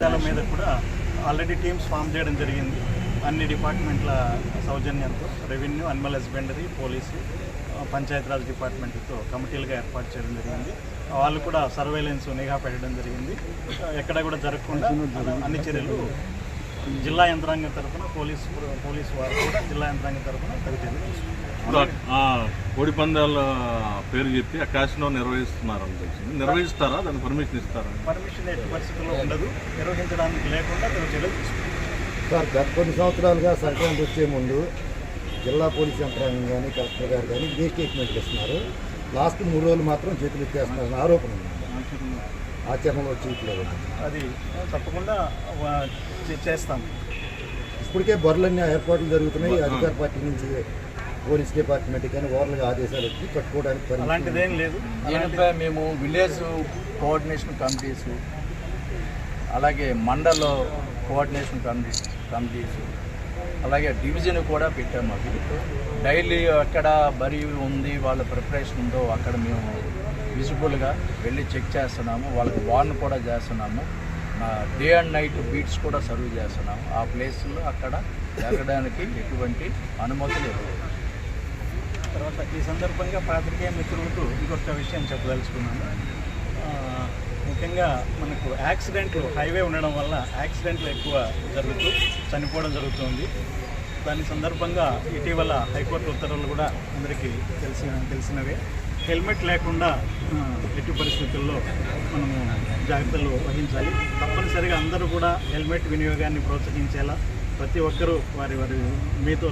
అంశాల మీద కూడా ఆల్రెడీ టీమ్స్ ఫామ్ చేయడం జరిగింది. అన్ని డిపార్ట్మెంట్ల సౌజన్యంతో revenue animal husbandry police Panchayati Raj డిపార్ట్మెంట్తో కమిటీలుగా ఏర్పాటు చేయడం జరిగింది. వాళ్ళు కూడా సర్వేలెన్స్ నిఘా పెట్టడం జరిగింది. ఎక్కడ కూడా జరగకుండా అన్ని చర్యలు జిల్లా యంత్రాంగం తరఫున పోలీసు పోలీసు వారు కూడా జిల్లా యంత్రాంగం తరఫున కోడి పందాల పేరు చెప్పి ఆ క్యాసినో నిర్వహిస్తున్నారని తెలిసింది. నిర్వహిస్తారా? దాని పర్మిషన్ ఇస్తారా? పర్మిషన్ ఎట్టి పరిస్థితుల్లో ఉండదు. నిర్వహించడానికి లేకుండా తగు చర్యలు సార్ గత కొన్ని సంవత్సరాలుగా సంక్రాంతి వచ్చే ముందు జిల్లా పోలీస్ యంత్రాంగం కానీ కలెక్టర్ గారు కానీ ఇదే స్టేట్మెంట్లు ఇస్తున్నారు. లాస్ట్ మూడు రోజులు మాత్రం చేతులు ఎత్తేస్తున్నారని ఆరోపణ ఉంది. ఆచరణలో చేయట్లేదు అది తప్పకుండా చేస్తాం. ఇప్పటికే బొర్రలన్నీ ఏర్పాట్లు జరుగుతున్నాయి. అధికార పార్టీ నుంచి పోలీస్ డిపార్ట్మెంట్ కానీ ఓవర్లుగా ఆదేశాలు వచ్చి కట్టుకోవడానికి. అలాంటిదేం లేదు. దీనిపై మేము విలేజ్ కోఆర్డినేషన్ కమిటీస్ అలాగే మండల కోఆర్డినేషన్ కమిటీ కమిటీస్ అలాగే డివిజన్ కూడా పెట్టాము అవి. డైలీ ఎక్కడ బరి ఉంది వాళ్ళ ప్రిపరేషన్ ఉందో అక్కడ మేము విజిబుల్గా వెళ్ళి చెక్ చేస్తున్నాము. వాళ్ళకి వార్న్ కూడా చేస్తున్నాము. డే అండ్ నైట్ బీట్స్ కూడా సర్వ్ చేస్తున్నాము. ఆ ప్లేస్లో అక్కడ జరగడానికి ఎటువంటి అనుమతులు ఇవ్వలేదు తర్వాత ఈ సందర్భంగా పాత్రికేయ మిత్రులకు ఇంకొక విషయం చెప్పదలుచుకున్నాను. ముఖ్యంగా మనకు యాక్సిడెంట్లు హైవే ఉండడం వల్ల యాక్సిడెంట్లు ఎక్కువ జరుగుతూ చనిపోవడం జరుగుతుంది. దాని సందర్భంగా ఇటీవల హైకోర్టు ఉత్తర్వులు కూడా అందరికీ తెలిసిన తెలిసినవే. హెల్మెట్ లేకుండా ఎట్టి పరిస్థితుల్లో మనము జాగ్రత్తలు వహించాలి. తప్పనిసరిగా అందరూ కూడా హెల్మెట్ వినియోగాన్ని ప్రోత్సహించేలా ప్రతి ఒక్కరూ వారి వారి మీతో